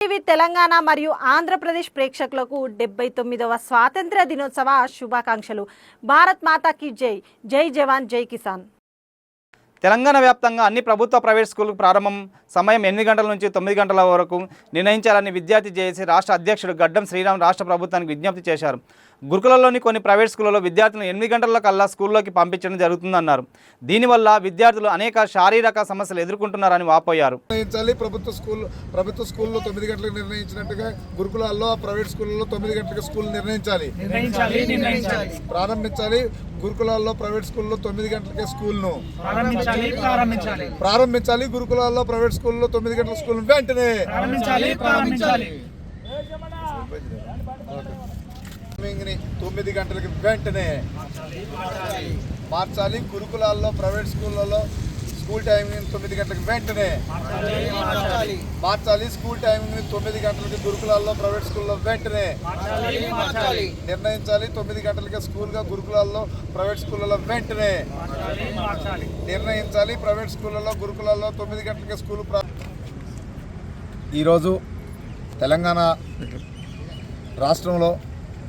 TV Telangana మరియు ఆంధ్రప్రదేశ్ ప్రేక్షకులకు డెబ్బై తొమ్మిదవ స్వాతంత్ర దినోత్సవ శుభాకాంక్షలు. భారత్ మాతాకి జై. జై జవాన్ జై కిసాన్. తెలంగాణ వ్యాప్తంగా అన్ని ప్రభుత్వ ప్రైవేట్ స్కూల్ ప్రారంభం సమయం ఎనిమిది గంటల నుంచి తొమ్మిది గంటల వరకు నిర్ణయించాలని విద్యార్థి జేఏసీ రాష్ట్ర అధ్యక్షుడు గడ్డం శ్రీరామ్ రాష్ట్ర ప్రభుత్వానికి విజ్ఞప్తి చేశారు. గురుకులలోని కొన్ని ప్రైవేట్ స్కూళ్ళలో విద్యార్థులను ఎనిమిది గంటల కల్లా స్కూల్లోకి పంపించడం జరుగుతుందన్నారు. దీనివల్ల విద్యార్థులు అనేక శారీరక సమస్యలు ఎదుర్కొంటున్నారని వాపోయారు. నిర్ణయించాలి. ప్రభుత్వ స్కూల్ ప్రభుత్వ స్కూల్లో తొమ్మిది గంటలకు నిర్ణయించినట్టుగా గురుకులాల్లో ప్రైవేట్ స్కూళ్ళలో తొమ్మిది గంటలకు స్కూల్ నిర్ణయించాలి. నిర్ణయించాలి నిర్ణయించాలి. ప్రారంభించాలి. గురుకులాల్లో ప్రైవేట్ స్కూల్లో తొమ్మిది గంటలకే స్కూల్ను. ప్రారంభించాలి గురుకులాల్లో ప్రైవేట్ స్కూల్లో తొమ్మిది గంటల స్కూల్ వెంటనే తొమ్మిది గంటలకి వెంటనే మార్చాలి. గురుకులాల్లో ప్రైవేట్ స్కూళ్ళలో స్కూల్ టైమింగ్ తొమ్మిది గంటలకు వెంటనే మార్చాలి. స్కూల్ టైమింగ్ తొమ్మిది గంటలకి గురుకులాల్లో ప్రైవేట్ స్కూల్లో వెంటనే నిర్ణయించాలి. తొమ్మిది గంటలకి స్కూల్గా గురుకులాల్లో ప్రైవేట్ స్కూళ్ళలో వెంటనే నిర్ణయించాలి. ప్రైవేట్ స్కూళ్ళలో గురుకులాల్లో తొమ్మిది గంటలకి స్కూల్ ప్రా ఈరోజు తెలంగాణ రాష్ట్రంలో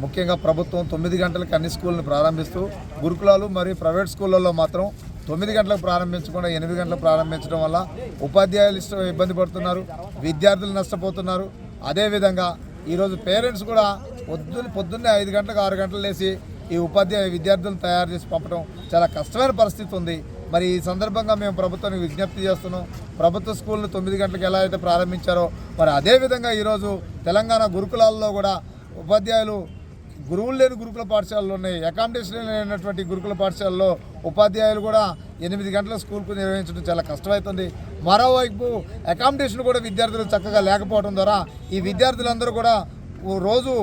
ముఖ్యంగా ప్రభుత్వం తొమ్మిది గంటలకు అన్ని స్కూళ్ళని ప్రారంభిస్తూ గురుకులాలు మరియు ప్రైవేట్ స్కూళ్ళల్లో మాత్రం తొమ్మిది గంటలకు ప్రారంభించకుండా ఎనిమిది గంటలకు ప్రారంభించడం వల్ల ఉపాధ్యాయులు ఇష్టం ఇబ్బంది పడుతున్నారు విద్యార్థులు నష్టపోతున్నారు. అదేవిధంగా ఈరోజు పేరెంట్స్ కూడా పొద్దున్న పొద్దున్నే ఐదు గంటలకు ఆరు గంటలు లేచి ఈ ఉపాధ్యాయ విద్యార్థులను తయారు చేసి పంపడం చాలా కష్టమైన పరిస్థితి ఉంది. మరి ఈ సందర్భంగా మేము ప్రభుత్వానికి విజ్ఞప్తి చేస్తున్నాం. ప్రభుత్వ స్కూళ్ళు తొమ్మిది గంటలకు ఎలా అయితే ప్రారంభించారో మరి అదేవిధంగా ఈరోజు తెలంగాణ గురుకులాల్లో కూడా ఉపాధ్యాయులు గురువులు లేని గురుకుల పాఠశాలలు ఉన్నాయి. అకామిడేషన్ లేనటువంటి గురుకుల పాఠశాలలో ఉపాధ్యాయులు కూడా ఎనిమిది గంటల స్కూల్కు నిర్వహించడం చాలా కష్టమవుతుంది మరోవైపు అకామిడేషన్ కూడా విద్యార్థులు చక్కగా లేకపోవడం ద్వారా ఈ విద్యార్థులందరూ కూడా ఓ రోజు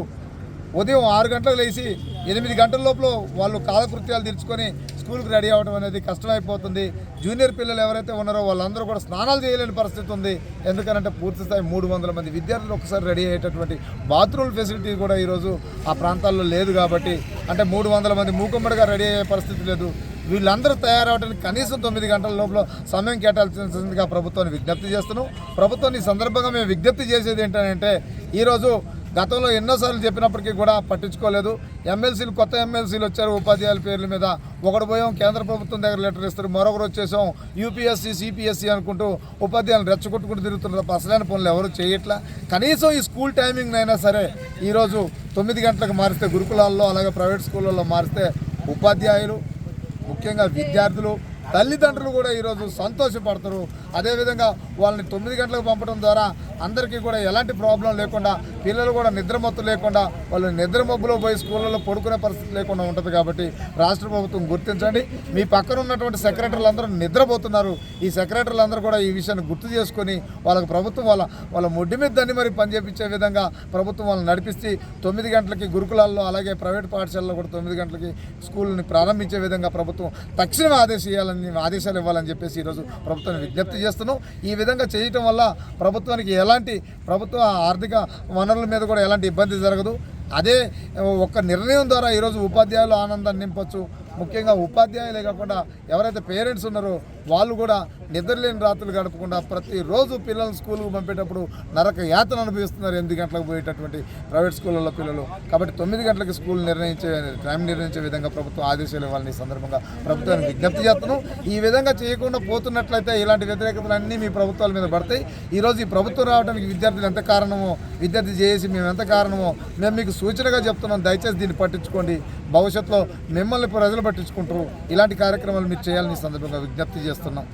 ఉదయం ఆరు గంటలకు లేచి ఎనిమిది గంటల లోపల వాళ్ళు కాలకృత్యాలు తీర్చుకొని స్కూల్కి రెడీ అవ్వడం అనేది కష్టమైపోతుంది. జూనియర్ పిల్లలు ఎవరైతే ఉన్నారో వాళ్ళందరూ కూడా స్నానాలు చేయలేని పరిస్థితి ఉంది. ఎందుకంటే పూర్తి స్థాయి మూడు వందల మంది విద్యార్థులు ఒకసారి రెడీ అయ్యేటటువంటి బాత్రూమ్ ఫెసిలిటీ కూడా ఈరోజు ఆ ప్రాంతాల్లో లేదు కాబట్టి అంటే మూడు వందల మంది మూకుమ్మడిగా రెడీ అయ్యే పరిస్థితి లేదు. వీళ్ళందరూ తయారవడానికి కనీసం తొమ్మిది గంటల లోపల సమయం కేటాయించాల్సిందిగా ప్రభుత్వాన్ని విజ్ఞప్తి చేస్తున్నాం. ప్రభుత్వాన్ని సందర్భంగా మేము విజ్ఞప్తి చేసేది ఏంటంటే ఈరోజు గతంలో ఎన్నోసార్లు చెప్పినప్పటికీ కూడా పట్టించుకోలేదు. ఎమ్మెల్సీలు కొత్త ఎమ్మెల్సీలు వచ్చారు ఉపాధ్యాయుల పేర్ల మీద. ఒకడు పోయాం కేంద్ర ప్రభుత్వం దగ్గర లెటర్ ఇస్తారు మరొకరు వచ్చేసాం యూపీఎస్సీ సిపిఎస్సీ అనుకుంటూ ఉపాధ్యాయులను రెచ్చగొట్టుకుంటూ తిరుగుతున్నారు తప్ప అసలైన పనులు ఎవరు చేయట్లా. కనీసం ఈ స్కూల్ టైమింగ్ అయినా సరే ఈరోజు తొమ్మిది గంటలకు మారిస్తే గురుకులాల్లో అలాగే ప్రైవేట్ స్కూళ్ళల్లో మారిస్తే ఉపాధ్యాయులు ముఖ్యంగా విద్యార్థులు తల్లిదండ్రులు కూడా ఈరోజు సంతోషపడతారు. అదేవిధంగా వాళ్ళని తొమ్మిది గంటలకు పంపడం ద్వారా అందరికీ కూడా ఎలాంటి ప్రాబ్లం లేకుండా పిల్లలు కూడా నిద్రమత్తు లేకుండా వాళ్ళు నిద్రమబ్బులో పోయి స్కూళ్ళలో పడుకునే పరిస్థితి లేకుండా ఉంటుంది కాబట్టి రాష్ట్ర ప్రభుత్వం గుర్తించండి. మీ పక్కన ఉన్నటువంటి సెక్రటరీలు అందరూ నిద్రపోతున్నారు. ఈ సెక్రటరీలు అందరూ కూడా ఈ విషయాన్ని గుర్తు చేసుకొని వాళ్ళకి ప్రభుత్వం వాళ్ళ వాళ్ళ ముడ్డి మీద దాన్ని మరి పనిచేపించే విధంగా ప్రభుత్వం వాళ్ళని నడిపిస్తే తొమ్మిది గంటలకి గురుకులాల్లో అలాగే ప్రైవేట్ పాఠశాలలో కూడా తొమ్మిది గంటలకి స్కూల్ని ప్రారంభించే విధంగా ప్రభుత్వం తక్షణమే ఆదేశించాలని ఆదేశాలు ఇవ్వాలని చెప్పేసి ఈరోజు ప్రభుత్వాన్ని విజ్ఞప్తి చేస్తున్నాం. ఈ విధంగా చేయటం వల్ల ప్రభుత్వానికి ఎలాంటి ప్రభుత్వ ఆర్థిక వనరుల మీద కూడా ఎలాంటి ఇబ్బంది జరగదు. అదే ఒక నిర్ణయం ద్వారా ఈరోజు ఉపాధ్యాయులు ఆనందాన్ని నింపొచ్చు. ముఖ్యంగా ఉపాధ్యాయులే కాకుండా ఎవరైతే పేరెంట్స్ ఉన్నారో వాళ్ళు కూడా నిద్రలేని రాత్రులు గడపకుండా ప్రతిరోజు పిల్లల్ని స్కూల్కి పంపేటప్పుడు నరక యాతన అనుభవిస్తున్నారు ఎనిమిది గంటలకు పోయేటటువంటి ప్రైవేట్ స్కూళ్ళలో పిల్లలు. కాబట్టి తొమ్మిది గంటలకు స్కూల్ నిర్ణయించే టైం నిర్ణయించే విధంగా ప్రభుత్వం ఆదేశాలు ఇవ్వాలని సందర్భంగా ప్రభుత్వానికి విజ్ఞప్తి చేస్తున్నాం. ఈ విధంగా చేయకుండా పోతున్నట్లయితే ఇలాంటి వ్యతిరేకతలు అన్నీ మీ ప్రభుత్వాల మీద పడతాయి. ఈరోజు ఈ ప్రభుత్వం రావడానికి విద్యార్థులు ఎంత కారణమో విద్యార్థి చేసి మేము ఎంత కారణమో మేము మీకు సూచనగా చెప్తున్నాం. దయచేసి దీన్ని పట్టించుకోండి. భవిష్యత్తులో మిమ్మల్ని ప్రజలు పట్టించుకుంటారు. ఇలాంటి కార్యక్రమాలు మీరు చేయాలని సందర్భంగా విజ్ఞప్తి చేస్తున్నాం. తెలియజేస్తున్నాం